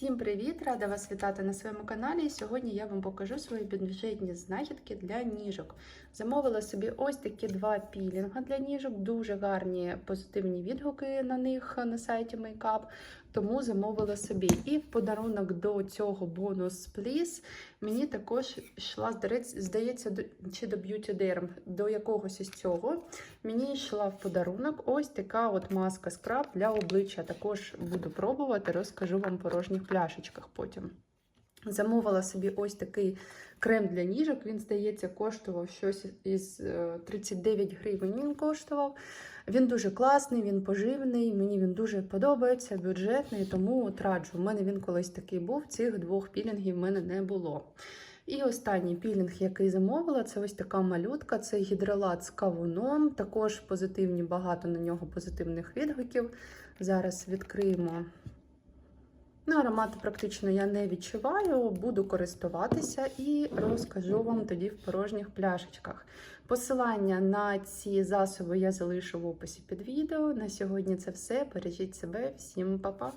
Всім привіт! Рада вас вітати на своєму каналі. Сьогодні я вам покажу свої бюджетні знахідки для ніжок. Замовила собі ось такі два пілінга для ніжок, дуже гарні позитивні відгуки на них на сайті Makeup, тому замовила собі. І в подарунок до цього бонус пліс мені також йшла, здається, чи до Beauty Derm, до якогось із цього. Мені йшла в подарунок ось така от маска скраб для обличчя. Також буду пробувати, розкажу вам порожніх пляшечках потім. Замовила собі ось такий крем для ніжок. Він, здається, коштував щось із е, 39 гривень. Він коштував. Він дуже класний, він поживний. Мені він дуже подобається, бюджетний, тому от раджу. У мене він колись такий був. Цих двох пілінгів в мене не було. І останній пілінг, який замовила, це ось така малютка. Це гідролат з кавуном. Також позитивні, багато на нього позитивних відгуків. Зараз відкриємо. Ну, аромат практично я не відчуваю, буду користуватися і розкажу вам тоді в порожніх пляшечках. Посилання на ці засоби я залишу в описі під відео. На сьогодні це все. Бережіть себе, всім па-па!